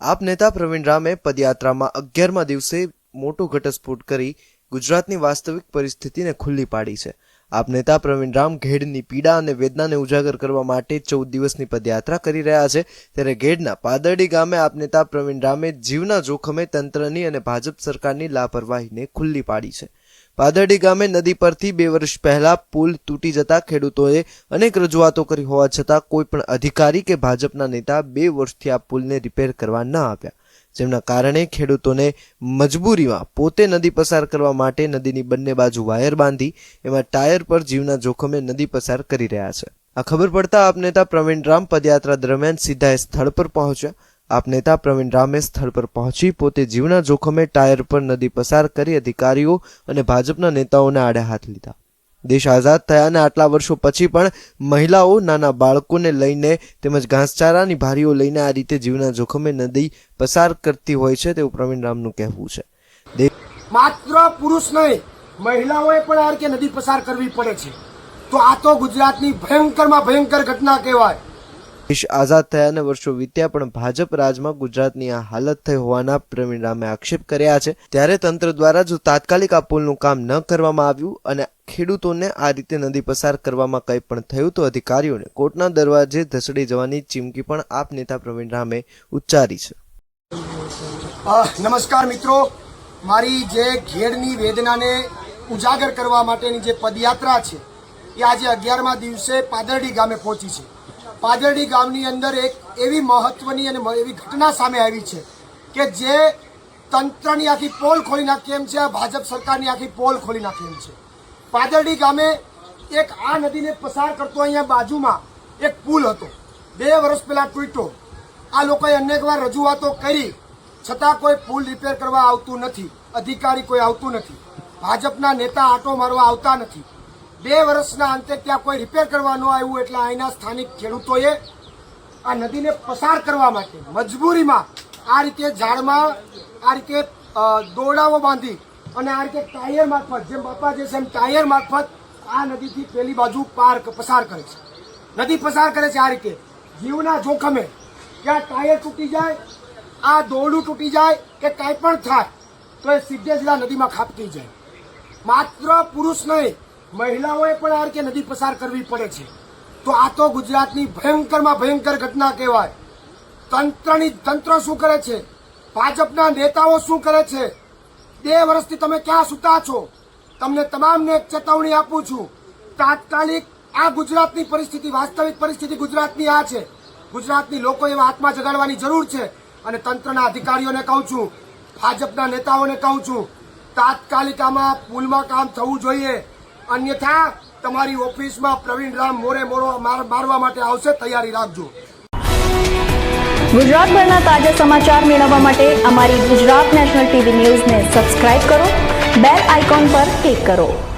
આપ નેતા પ્રવીણ રામે પદયાત્રામાં અગિયારમા દિવસે મોટો ઘટસ્ફોટ કરી ગુજરાતની વાસ્તવિક પરિસ્થિતિને ખુલ્લી પાડી છે. આપ નેતા પ્રવીણ રામ ઘેડની પીડા અને વેદનાને ઉજાગર કરવા માટે ચૌદ દિવસની પદયાત્રા કરી રહ્યા છે. ત્યારે ઘેડના પાદરડી ગામે આપ નેતા પ્રવીણ રામે જીવના જોખમે તંત્રની અને ભાજપ સરકારની લાપરવાહીને ખુલ્લી પાડી છે. પાદરડી ગામે નદી પરથી બે વર્ષ પહેલા પુલ તૂટી જતા ખેડૂતોએ અનેક રજૂઆતો કરી હોવા છતાં કોઈ પણ અધિકારી કે ભાજપના નેતા બે વર્ષથી આ પુલને રિપેર કરવા ન આપ્યા જેમના કારણે ખેડૂતોને મજબૂરીમાં પોતે નદી પસાર કરવા માટે નદીની બંને બાજુ વાયર બાંધી એમાં ટાયર પર જીવના જોખમે નદી પસાર કરી રહ્યા છે. આ ખબર પડતા આપ નેતા પ્રવીણ રામ પદયાત્રા દરમિયાન સીધા સ્થળ પર પહોંચ્યા. આપ નેતા પ્રવીણ રામે સ્થળ પર પહોંચી પોતે જીવના જોખમે ટાયર પર નદી પસાર કરી અધિકારીઓ અને ભાજપના નેતાઓને આડે હાથ લીધા. દેશ આઝાદ થયાને આટલા વર્ષો પછી પણ મહિલાઓ, નાના બાળકોને લઈને તેમજ ઘાસચારાની ભારીઓ લઈને આ રીતે જીવના જોખમે નદી પસાર કરતી હોય છે તેવું પ્રવીણ રામનું કહેવું છે. માત્ર પુરુષ નહીં, મહિલાઓએ પણ આ રીતે નદી પસાર કરવી પડે છે. તો આ તો ગુજરાતની ભયંકરમાં ભયંકર ઘટના કહેવાય. દેશ આઝાદ થયાને વર્ષો વીત્યા પણ ભાજપ રાજમાં ગુજરાતની આ હાલત થઈ હોવાના પ્રવીણ રામે આક્ષેપ કર્યા છે. ત્યારે તંત્ર દ્વારા જો તાત્કાલિક આ પુલનું કામ ન કરવામાં આવ્યું અને ખેડૂતોને આ રીતે નદી પસાર કરવામાં કંઈ પણ થયું તો અધિકારીઓને કોર્ટના દરવાજે ધસડી જવાની ચીમકી પણ આપ નેતા પ્રવીણ રામે ઉચ્ચારી છે. નમસ્કાર મિત્રો. મારી જે ઘેડની વેદનાને ઉજાગર કરવા માટેની જે પદયાત્રા છે, એ આજે અગિયારમા દિવસે પાદરડી ગામે પહોંચી છે. પાદરડી ગામની અંદર એક એવી મહત્વની અને એવી ઘટના સામે આવી છે કે જે તંત્રની આખી પોલ ખોલી નાખી એમ છે, આ ભાજપ સરકારની આખી પોલ ખોલી નાખી એમ છે. પાદરડી ગામે એક આ નદીને પસાર કરતો અહીંયા બાજુમાં એક પુલ હતો. બે વર્ષ પહેલાં તૂટ્યો. આ લોકોએ અનેકવાર રજૂઆતો કરી, છતાં કોઈ પુલ રિપેર કરવા આવતું નથી, અધિકારી કોઈ આવતું નથી. ભાજપના નેતા આટો મારવા આવતા નથી. બે વર્ષના અંતે ત્યાં કોઈ રિપેર કરવાનું આવ્યું એટલે અહીંના સ્થાનિક ખેડૂતોએ આ નદીને પસાર કરવા માટે મજબૂરીમાં આ રીતે ઝાડમાં, આ રીતે દોરડાઓ બાંધી અને આ રીતે ટાયર મારફત, જેમ બાપા જે છે એમ ટાયર મારફત આ નદીથી પેલી બાજુ પાર પસાર કરે છે. નદી પસાર કરે છે આ રીતે. જીવના જોખમે ક્યાં ટાયર તૂટી જાય, આ દોરડું તૂટી જાય કે કાંઈ પણ થાય તો એ સીધે સીધા નદીમાં ખાબકી જાય. માત્ર પુરુષ નહીં મહિલાઓએ પણ આ રીતે નદી પસાર કરવી પડે છે. તો આ તો ગુજરાતની ભયંકરમાં ભયંકર ઘટના કહેવાય. તંત્રની તંત્ર શું કરે છે? ભાજપના નેતાઓ શું કરે છે? બે વર્ષથી તમે ક્યાં સૂતા છો? તમને તમામને એક ચેતવણી આપું છું. તાત્કાલિક આ ગુજરાતની પરિસ્થિતિ, વાસ્તવિક પરિસ્થિતિ ગુજરાતની આ છે. ગુજરાતની લોકો એવા હાથમાં જગાડવાની જરૂર છે અને તંત્રના અધિકારીઓને કહું છું, ભાજપના નેતાઓને કહું છું, તાત્કાલિક આમાં પુલમાં કામ થવું જોઈએ. અન્યથા તમારી ઓફિસમાં પ્રવીણ રામ મોરે મોરો માર- મારવા માટે આવશે, તૈયારી રાખજો. ગુજરાતભરના તાજા સમાચાર મેળવવા માટે અમારી ગુજરાત નેશનલ ટીવી ન્યૂઝને સબસ્ક્રાઇબ કરો, બેલ આઇકોન પર ક્લિક કરો.